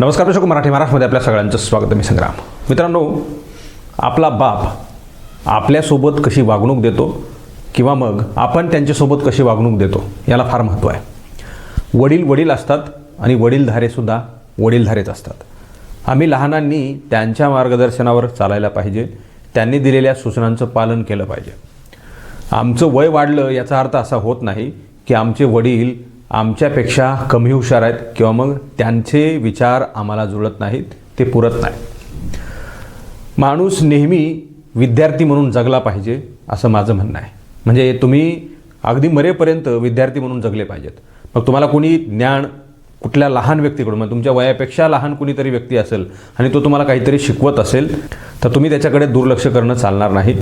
नमस्कार प्रेक्षक मराठी महाराष्ट्रमध्ये आपल्या सगळ्यांचं स्वागत मी संग्राम. मित्रांनो आपला बाप आपल्यासोबत कशी वागणूक देतो किंवा मग आपण त्यांच्यासोबत कशी वागणूक देतो याला फार महत्त्व आहे. वडील वडील असतात आणि वडीलधारेसुद्धा वडीलधारेच असतात. आम्ही लहानांनी त्यांच्या मार्गदर्शनावर चालायला पाहिजे त्यांनी दिलेल्या सूचनांचं पालन केलं पाहिजे. आमचं वय वाढलं याचा अर्थ असा होत नाही की आमचे वडील आमच्यापेक्षा कमी हुशार आहेत किंवा मग त्यांचे विचार आम्हाला जुळत नाहीत ते पुरत नाही. माणूस नेहमी विद्यार्थी म्हणून जगला पाहिजे असं माझं म्हणणं आहे. म्हणजे तुम्ही अगदी मरेपर्यंत विद्यार्थी म्हणून जगले पाहिजेत. मग तुम्हाला कोणी ज्ञान कुठल्या लहान व्यक्तीकडून म्हणजे तुमच्या वयापेक्षा लहान कुणीतरी व्यक्ती असेल आणि तो तुम्हाला काहीतरी शिकवत असेल तर तुम्ही त्याच्याकडे दुर्लक्ष करणं चालणार नाही.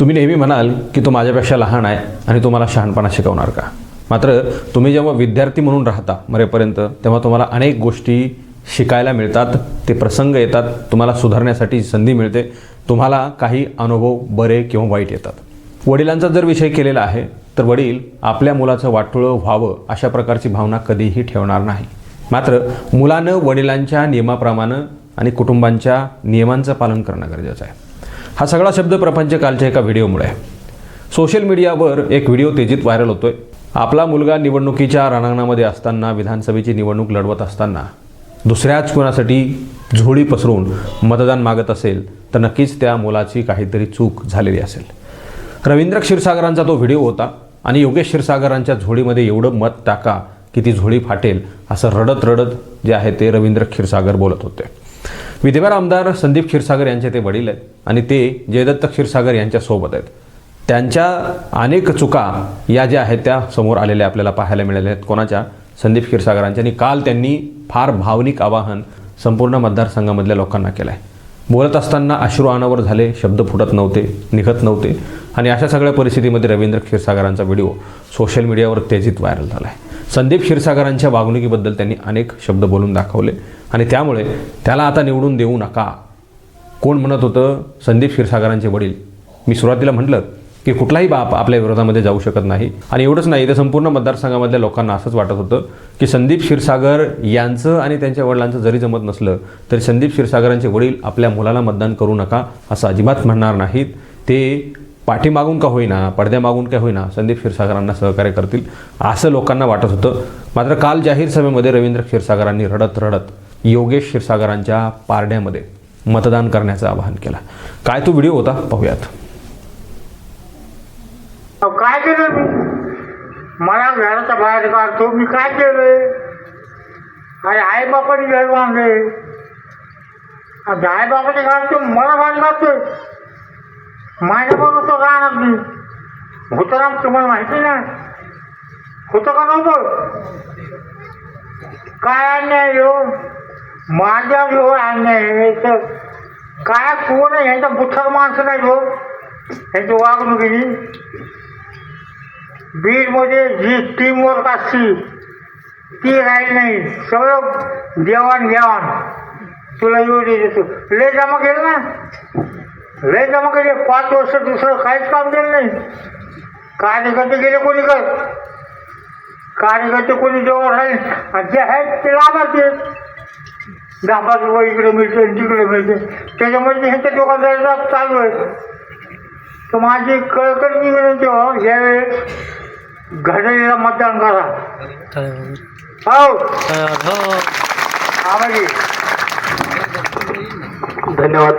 तुम्ही नेहमी म्हणाल की तो माझ्यापेक्षा लहान आहे आणि तो मला शहाणपणा शिकवणार का? मात्र तुम्ही जेव्हा विद्यार्थी म्हणून राहता मरेपर्यंत तेव्हा तुम्हाला अनेक गोष्टी शिकायला मिळतात ते प्रसंग येतात तुम्हाला सुधारण्यासाठी संधी मिळते तुम्हाला काही अनुभव बरे किंवा वाईट येतात. वडिलांचा जर विषय केलेला आहे तर वडील आपल्या मुलाचं वाटोळं व्हावं अशा प्रकारची भावना कधीही ठेवणार नाही. मात्र मुलानं वडिलांच्या नियमाप्रमाणे आणि कुटुंबांच्या नियमांचं पालन करणं गरजेचं आहे. हा सगळा शब्द प्रपंच कालच्या एका व्हिडिओमुळे आहे. सोशल मीडियावर एक व्हिडिओ तेजीत व्हायरल होतोय. आपला मुलगा निवडणुकीच्या रणांगणामध्ये असताना विधानसभेची निवडणूक लढवत असताना दुसऱ्याच कोणासाठी झोळी पसरून मतदान मागत असेल तर नक्कीच त्या मुलाची काहीतरी चूक झालेली असेल. रवींद्र क्षीरसागरांचा तो व्हिडिओ होता आणि योगेश क्षीरसागरांच्या झोळीमध्ये एवढं मत टाका की ती झोळी फाटेल असं रडत रडत जे आहे ते रवींद्र क्षीरसागर बोलत होते. विधिवार आमदार संदीप क्षीरसागर यांचे ते वडील आहेत आणि ते जयदत्त क्षीरसागर यांच्यासोबत आहेत. त्यांच्या अनेक चुका या ज्या आहेत त्या समोर आलेल्या आपल्याला पाहायला मिळाल्या आहेत. कोणाच्या? संदीप क्षीरसागरांच्या. आणि काल त्यांनी फार भावनिक आवाहन संपूर्ण मतदारसंघामधल्या लोकांना केलं आहे बोलत असताना अश्रू अनावर झाले शब्द फुटत नव्हते निघत नव्हते. आणि अशा सगळ्या परिस्थितीमध्ये रवींद्र क्षीरसागरांचा व्हिडिओ सोशल मीडियावर तेजीत व्हायरल झाला आहे संदीप क्षीरसागरांच्या वागणुकीबद्दल त्यांनी अनेक शब्द बोलून दाखवले. आणि त्यामुळे त्याला आता निवडून देऊ नका. कोण म्हणत होतं संदीप क्षीरसागरांचे वडील? मी सुरुवातीला म्हटलं की कुठलाही बाप आपल्या विरोधामध्ये जाऊ शकत नाही. आणि एवढंच नाही तर संपूर्ण मतदारसंघामधल्या लोकांना असंच वाटत होतं की संदीप क्षीरसागर यांचं आणि त्यांच्या वडिलांचं जरी जमत नसलं तरी संदीप क्षीरसागरांचे वडील आपल्या मुलाला मतदान करू नका असं अजिबात म्हणणार नाहीत. ते पाठीमागून का होईना पडद्यामागून का होईना संदीप क्षीरसागरांना सहकार्य करतील असं लोकांना वाटत होतं. मात्र काल जाहीर सभेमध्ये रवींद्र क्षीरसागरांनी रडत रडत योगेश क्षीरसागरांच्या पारड्यामध्ये मतदान करण्याचं आवाहन केलं. काय तो व्हिडिओ होता? पाहूयात अहो, काय केलं मी मला घराचा बाहेर काढतो मी काय केले अरे आई बापाने घर बांधले आणि आई बापाने काढतो मला बाहेर काढतोय माझ्या बरोबर तो राहणार मी भूतराम तुम्हाला माहिती ना? होतं का नव्हतं? काय अन्याय हो? माझ्या हो अन्याय तर काय कोण आहे? ह्यांचा बुथर माणसं नाही हो. ह्यांची वागणुकीची बीडमध्ये जी टीमवर्क असती. ती राहील नाही. सगळं देवाण घेवाण. तुला एवढी देतो. लय जमा केलं ना? लय जमा केले. पाच वर्ष दुसरं काहीच काम केलं नाही. कार्यकर्ते गेले कोणी कर कार्यकर्ते कोणी जवळ राहील? आणि जे आहेत ते लाभार्थी दहा पाच रुपये इकडे मिळते तिकडे मिळते त्याच्यामध्ये ह्यांच्या दुकानदार चालू आहे. तर माझी कळकळती विनंती हो यावेळेस घड्याळीला मतदान करा. हो. धन्यवाद.